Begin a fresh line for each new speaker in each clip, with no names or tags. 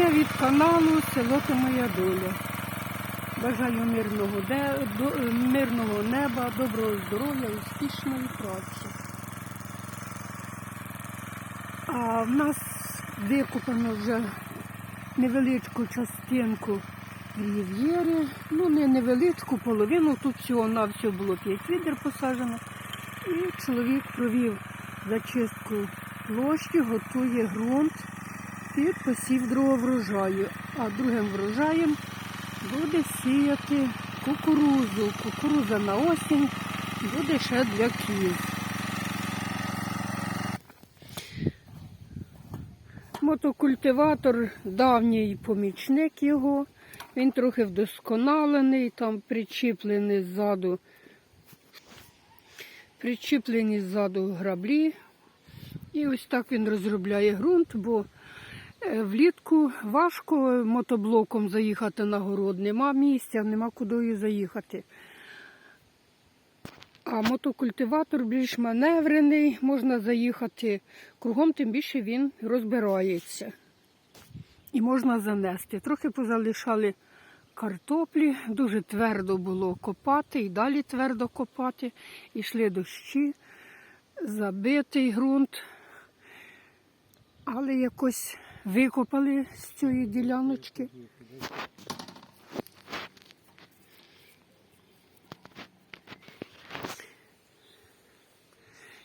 Вітання від каналу Село Та Моя Доля. Бажаю мирного, де, до- мирного неба, доброго здоров'я, успішної праці. А в нас викопано вже невеличку частинку рів'єри. Ну, не невеличку половину, тут всього на всього було 5 відер посаджено. І чоловік провів зачистку площі, готує ґрунт під посів другого врожаю. А другим врожаєм буде сіяти кукурузу. Кукуруза на осінь буде ще для кіз. Мотокультиватор давній помічник його. Він трохи вдосконалений, там причіплений ззаду, причіплені ззаду граблі. І ось так він розробляє ґрунт, бо влітку важко мотоблоком заїхати на город. Нема місця, нема куди заїхати. А мотокультиватор більш маневрений, можна заїхати кругом, тим більше він розбирається. І можна занести. Трохи позалишали картоплі, дуже твердо було копати і далі твердо копати. Ішли дощі, забитий ґрунт. Але якось викопали з цієї діляночки.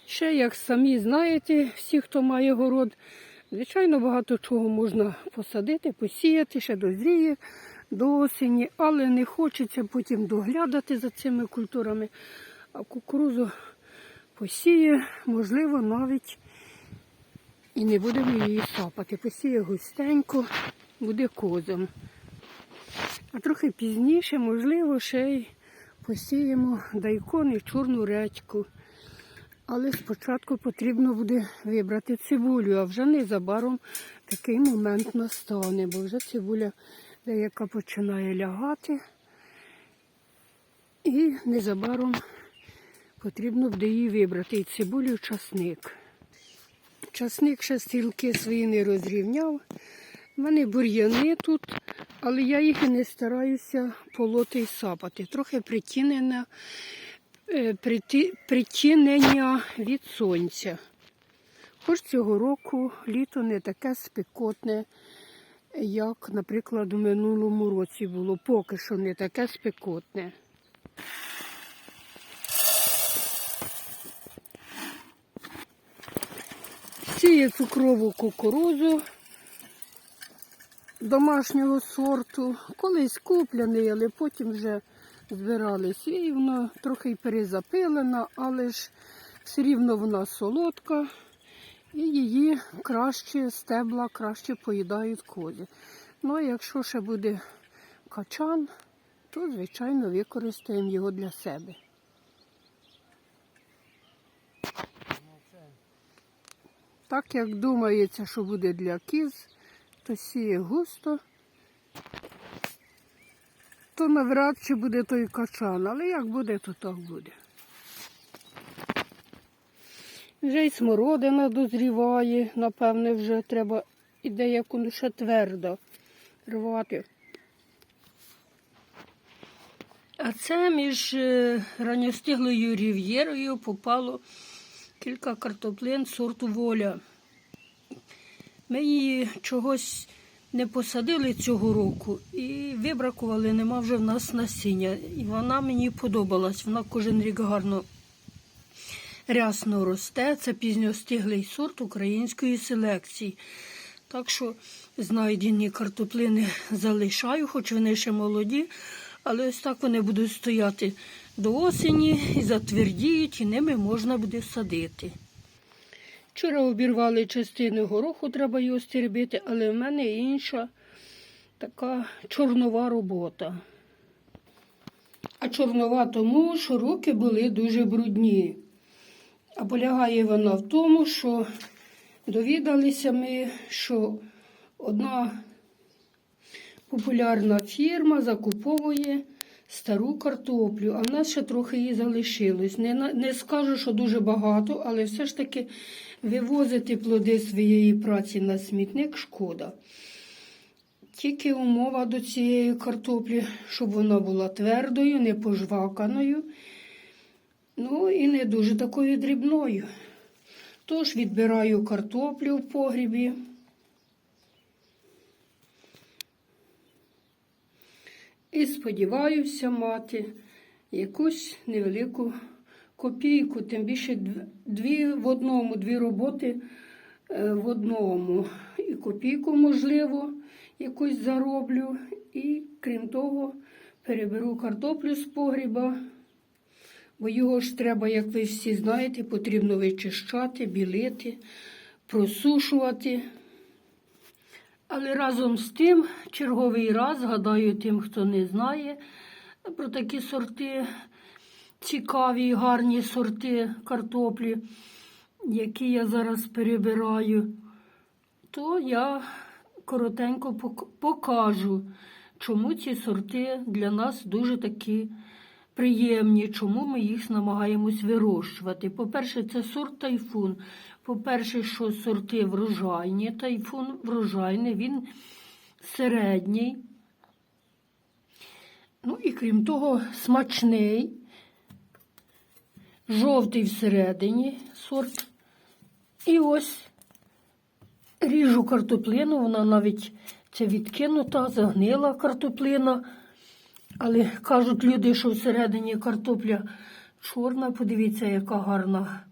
Ще, як самі знаєте, всі, хто має город, звичайно, багато чого можна посадити, посіяти, ще дозріє до осені, але не хочеться потім доглядати за цими культурами. А кукурузу посіє, можливо, навіть і не будемо її сапати. Посіє густенько, буде козом. А трохи пізніше, можливо, ще й посіємо дайкон і чорну редьку. Але спочатку потрібно буде вибрати цибулю, а вже незабаром такий момент настане, бо вже цибуля деяка починає лягати. І незабаром потрібно буде її вибрати. І цибулю, і часник. Часник ще стрілки свої не розрівняв. У мене бур'яни тут, але я їх і не стараюся полоти і сапати. Трохи притінена е, притінення від сонця. Хоч цього року літо не таке спекотне, як, наприклад, у минулому році було. Поки що не таке спекотне. Сіє цукрову кукурузу домашнього сорту. Колись купляний, але потім вже збирали свій. Вона трохи перезапилена, але ж все рівно вона солодка. І її краще стебла краще поїдають кози. Ну а якщо ще буде качан, то звичайно використаємо його для себе. Так як думається, що буде для кіз, то сіє густо, то навряд чи буде той качан, але як буде, то так буде. Вже й смородина дозріває, напевне, вже треба і деяку ще твердо рвати. А це між е, ранньостиглою рів'єрою попало кілька картоплин сорту воля. Ми її чогось не посадили цього року і вибракували, нема вже в нас насіння. І вона мені подобалась. Вона кожен рік гарно рясно росте. Це пізньостиглий сорт української селекції. Так що знайдені картоплини залишаю, хоч вони ще молоді, але ось так вони будуть стояти до осені і затвердіють, і ними можна буде садити. Вчора обірвали частину гороху, треба його стербити, але в мене інша така чорнова робота. А чорнова тому, що руки були дуже брудні. А полягає вона в тому, що довідалися ми, що одна популярна фірма закуповує стару картоплю, а в нас ще трохи її залишилось. Не, не скажу, що дуже багато, але все ж таки вивозити плоди своєї праці на смітник шкода. Тільки умова до цієї картоплі, щоб вона була твердою, не пожваканою, ну і не дуже такою дрібною. Тож відбираю картоплю в погрібі. І сподіваюся мати якусь невелику копійку, тим більше дві в одному, дві роботи е, в одному. І копійку, можливо, якусь зароблю. І крім того, переберу картоплю з погріба, бо його ж треба, як ви всі знаєте, потрібно вичищати, білити, просушувати. Але разом з тим, черговий раз гадаю тим, хто не знає про такі сорти, цікаві гарні сорти картоплі, які я зараз перебираю, то я коротенько покажу, чому ці сорти для нас дуже такі приємні, чому ми їх намагаємось вирощувати. По-перше, це сорт тайфун. По-перше, що сорти врожайні, тайфун врожайний, він середній. Ну і крім того, смачний, жовтий всередині сорт. І ось ріжу картоплину, вона навіть це відкинута, загнила картоплина. Але кажуть люди, що всередині картопля чорна. Подивіться, яка гарна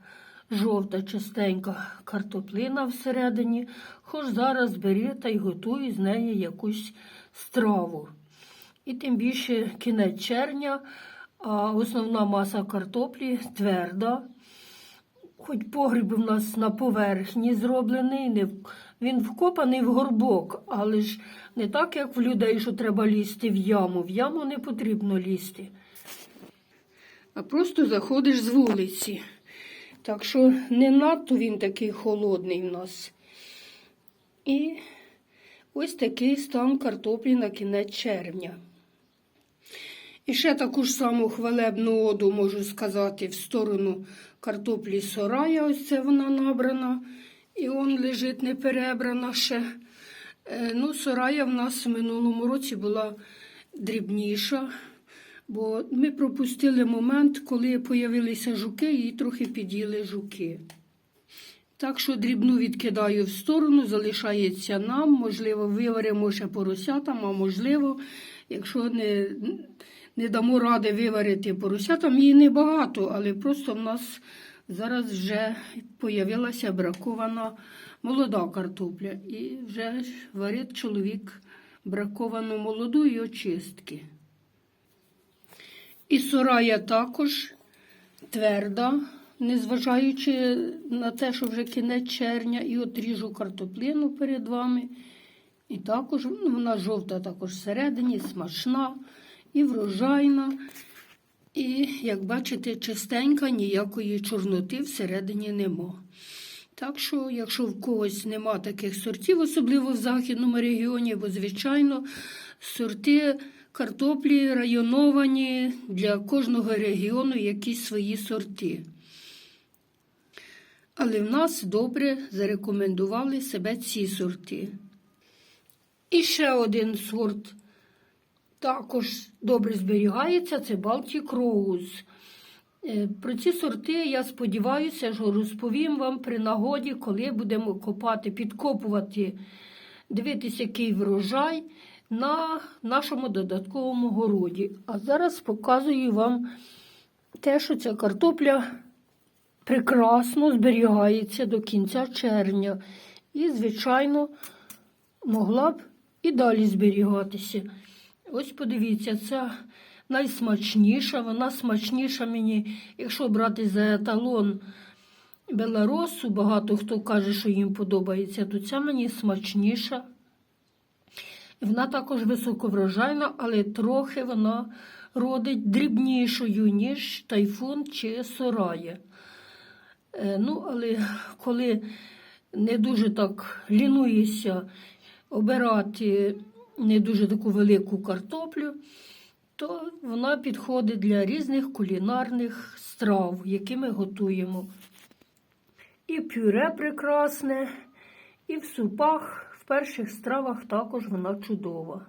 жовта, чистенька картоплина всередині. Хоч зараз бери та й готуй з неї якусь страву. І тим більше кінець червня, а основна маса картоплі тверда. Хоч погріб у нас на поверхні зроблений, не він вкопаний в горбок, але ж не так, як в людей, що треба лізти в яму. В яму не потрібно лізти. А просто заходиш з вулиці. Так що не надто він такий холодний в нас. І ось такий стан картоплі на кінець червня. І ще таку ж саму хвалебну оду можу сказати в сторону картоплі сорая. Ось це вона набрана. І он лежить не перебрана ще. Е, Ну, сорая в нас в минулому році була дрібніша, бо ми пропустили момент, коли появилися жуки, і трохи під'їли жуки. Так що дрібну відкидаю в сторону, залишається нам. Можливо, виваримо ще поросятам, а можливо, якщо не, не дамо ради виварити поросятам, її небагато, але просто в нас зараз вже появилася бракована молода картопля. І вже варить чоловік браковану молоду і очистки. І сорая також тверда, незважаючи на те, що вже кінець червня, і от ріжу картоплину перед вами. І також ну, вона жовта також всередині, смачна і врожайна. І, як бачите, чистенька, ніякої чорноти всередині нема. Так що, якщо в когось нема таких сортів, особливо в західному регіоні, бо, звичайно, сорти картоплі районовані для кожного регіону якісь свої сорти. Але в нас добре зарекомендували себе ці сорти. І ще один сорт також добре зберігається це Baltic Rose. Е, Про ці сорти я сподіваюся, що розповім вам при нагоді, коли будемо копати, підкопувати, дивитися, який врожай на нашому додатковому городі. А зараз показую вам те, що ця картопля прекрасно зберігається до кінця червня. І, звичайно, могла б і далі зберігатися. Ось подивіться, це найсмачніша. Вона смачніша мені, якщо брати за еталон Беларосу, багато хто каже, що їм подобається, то ця мені смачніша. Вона також високоврожайна, але трохи вона родить дрібнішою, ніж тайфун чи сорає. Е, Ну, але коли не дуже так лінуєшся обирати не дуже таку велику картоплю, то вона підходить для різних кулінарних страв, які ми готуємо. І пюре прекрасне, і в супах В перших стравах також вона чудова.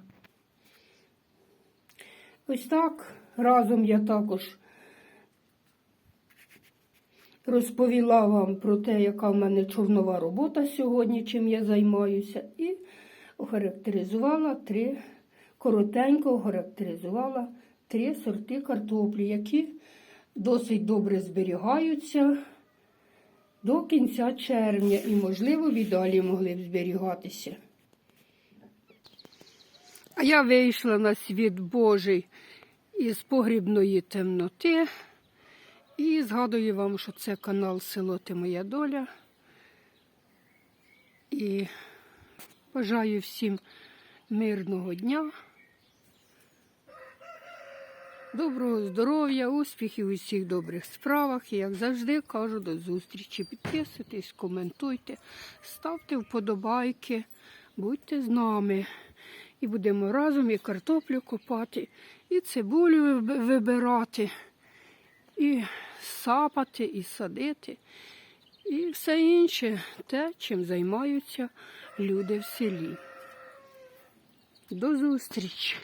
Ось так разом я також розповіла вам про те, яка в мене човнова робота сьогодні, чим я займаюся, і охарактеризувала три, коротенько охарактеризувала три сорти картоплі, які досить добре зберігаються до кінця червня і, можливо, віддалі могли б зберігатися. А я вийшла на світ Божий із погрібної темноти. І згадую вам, що це канал Село Ти Моя Доля. І бажаю всім мирного дня, доброго здоров'я, успіхів у всіх добрих справах. І як завжди кажу, до зустрічі. Підписуйтесь, коментуйте, ставте вподобайки, будьте з нами. І будемо разом і картоплю копати, і цибулю вибирати і сапати, і садити, і все інше, те, чим займаються люди в селі. До зустрічі!